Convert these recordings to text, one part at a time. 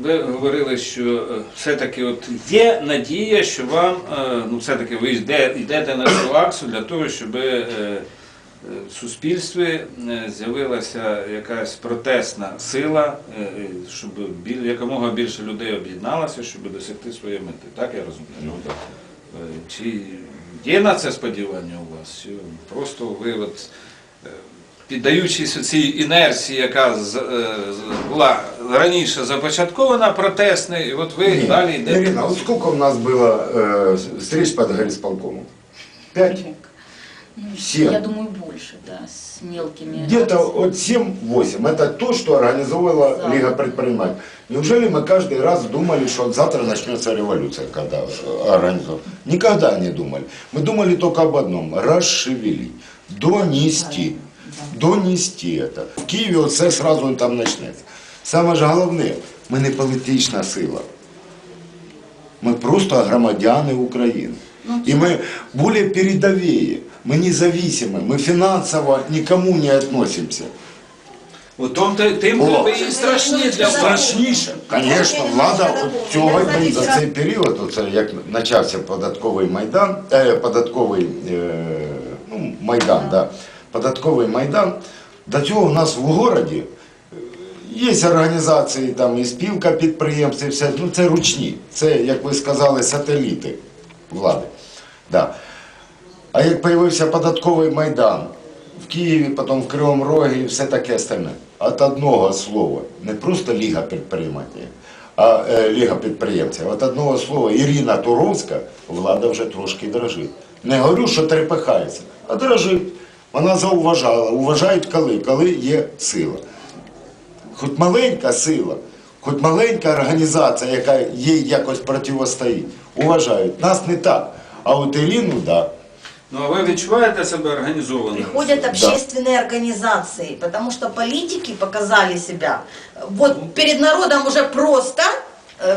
Ви говорили, що е, все-таки от є надія, що вам, е, ну все-таки ви йде, йдете на цю акцію для того, щоб е, в суспільстві з'явилася якась протестна сила, щоб біль, якомога більше людей об'єдналося, щоб досягти своєї мети. Так я розумію? Ну. Е, Чи є на це сподівання у вас? Просто ви от, піддаючись цій інерції, яка з- е, з- була раніше започаткована протестною, і от ви Не, далі йдете? Ирина, вот сколько у нас было э, встреч под горисполкомом? Пять? Семь. Я думаю, больше, да, с мелкими. Где-то от 7-8. Это то, что организовывала Да. Лига предпринимателей. Неужели мы каждый раз думали, что вот завтра начнется революция, когда э, организовывали? Никогда не думали. Мы думали только об одном – расшевелить, донести. Донести это. В Києві це сразу там почнеться. Саме ж головне, ми не політична сила. Ми просто громадяни України. І ми более передовые, мы независимы, мы финансово никому не относимся. У тому то- тим О. ви і страшні для вас. Страшніше, звісно, влада от цього дні за цей період, оце як почався податковий майдан, е, податковий е, ну, майдан, да, податковий майдан. До цього у нас в городі е, є організації, там і спілка підприємств, і все, ну це ручні, це, як ви сказали, сателіти влади. Да. А як появився податковий майдан в Києві, потім в Кривому Рогі і все таке остальне. От одного слова, не просто Ліга підприємців, а е, Ліга підприємців. От одного слова Ірина Туровська, влада вже трошки дрожить. Не говорю, що трепихається, а дрожить. Вона зауважала. Уважають коли? Коли є сила. Хоч маленька сила, хоч маленька організація, яка їй якось протистоїть, уважають. Нас не так. А от Ірину, так. Ну а ви відчуваєте себе організованим? Приходят общественные организации, потому что политики показали себя. Вот перед народом уже просто,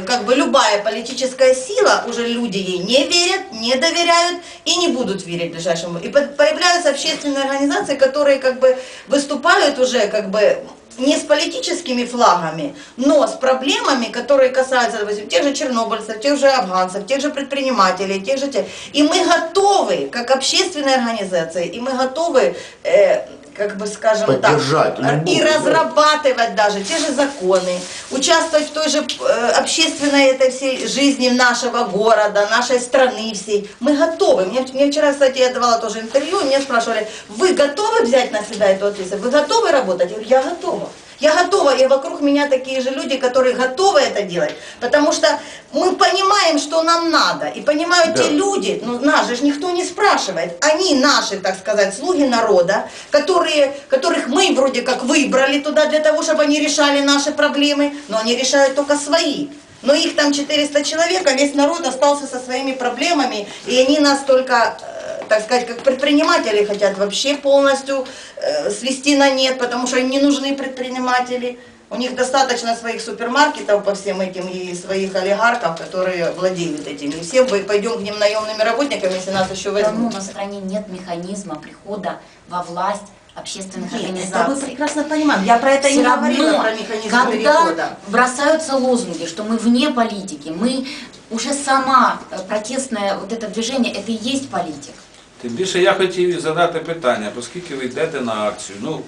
как бы любая политическая сила, уже люди ей не верят, не доверяют и не будут верить ближайшему. И по- появляются общественные организации, которые как бы выступают уже как бы не с политическими флагами, но с проблемами, которые касаются, допустим, тех же чернобыльцев, тех же афганцев, тех же предпринимателей, тех же тех. И мы готовы, как общественная организация, и мы готовы, э, как бы скажем Поддержать так, любую, и да. разрабатывать даже те же законы, участвовать в той же э, общественной этой всей жизни нашего города, нашей страны всей. Мы готовы. Мне, мне вчера, кстати, я давала тоже интервью, меня спрашивали, вы готовы взять на себя эту ответственность? Вы готовы работать? Я говорю, я готова. Я готова, и вокруг меня такие же люди, которые готовы это делать, потому что мы понимаем, что нам надо, и понимают Да. те люди, ну нас же никто не спрашивает, они наши, так сказать, слуги народа, которые, которых мы вроде как выбрали туда для того, чтобы они решали наши проблемы, но они решают только свои. Но их там 400 человек, а весь народ остался со своими проблемами, и они нас только, э, так сказать, как предприниматели хотят вообще полностью э, свести на нет, потому что им не нужны предприниматели. У них достаточно своих супермаркетов по всем этим и своих олигархов, которые владеют этим. И все мы пойдем к ним наемными работниками, если нас еще возьмут. на стране нет механизма прихода во власть общественных Нет, это мы организаций. прекрасно понимаем. Я про это и Все не говорила, равно, про механизм когда перехода. бросаются лозунги, что мы вне политики, мы уже сама э, протестное вот это движение, это и есть политик. Тим більше я хотів задати питання, оскільки ви йдете на акцію, ну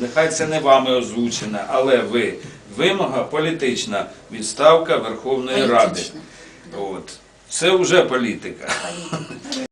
нехай це не вами озвучене, але ви вимога політична відставка Верховної Ради. От це вже політика.